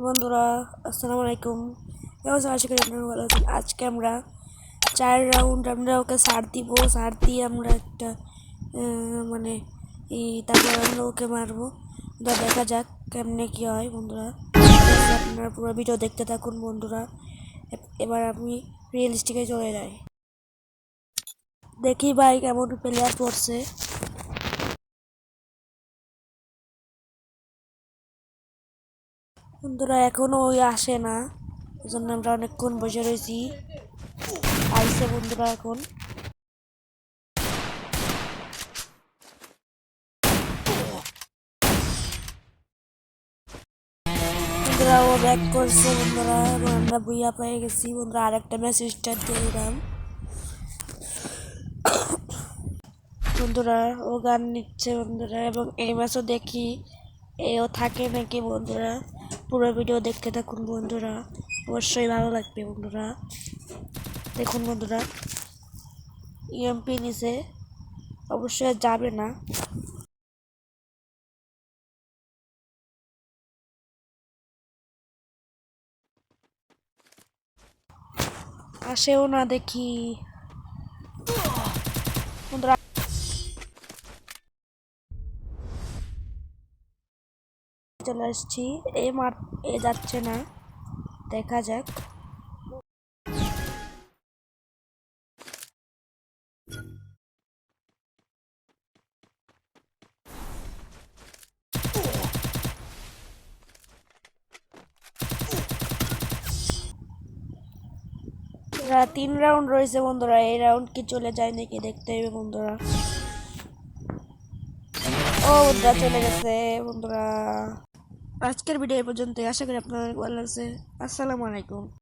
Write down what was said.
বন্ধুরা, আসসালামু আলাইকুম। কেমন আশা করি আপনারা ভালো আছেন। আজকে আমরা চার রাউন্ড আমরা ওকে সার দিব। সার দিয়ে আমরা একটা মানে তারপর আমরা ওকে মারবো। তো দেখা যাক কেমনে কি হয় বন্ধুরা। আপনারা পুরো ভিডিও দেখতে থাকুন বন্ধুরা। এবার আমি রিয়েলিস্টিকে চলে যাই। দেখি ভাই কেমন প্লেয়ার পড়ছে। বন্ধুরা, এখনও ওই আসে না। ওই জন্য আমরা অনেকক্ষণ বসে রয়েছি। আইসে বন্ধুরা এখন। বন্ধুরা, ও ব্যাক করছে বন্ধুরা। এবং আমরা বইয়া পেয়ে গেছি। বন্ধুরা, আরেকটা ম্যাচ স্টার্ট দিয়ে দিলাম। বন্ধুরা, ও গান নিচ্ছে বন্ধুরা, এবং এই ম্যাচও দেখি, এও থাকে নাকি বন্ধুরা। পুরো ভিডিও দেখতে থাকুন বন্ধুরা। অবশ্যই ভালো লাগবে বন্ধুরা। দেখুন বন্ধুরা ইএমপি নিচে অবশ্যই যাবে না। আসেও না দেখি বন্ধুরা চলে আসছি। এ মার, এ যাচ্ছে না। দেখা যাক। তিন রাউন্ড রয়েছে বন্ধুরা। এই রাউন্ড কি চলে যায় নাকি দেখতে হবে বন্ধুরা। ও, বন্ধুরা চলে গেছে, বন্ধুরা। আজকের ভিডিও পর্যন্ত আশা করি আপনাদের ভালো লাগছে। আসসালামু আলাইকুম।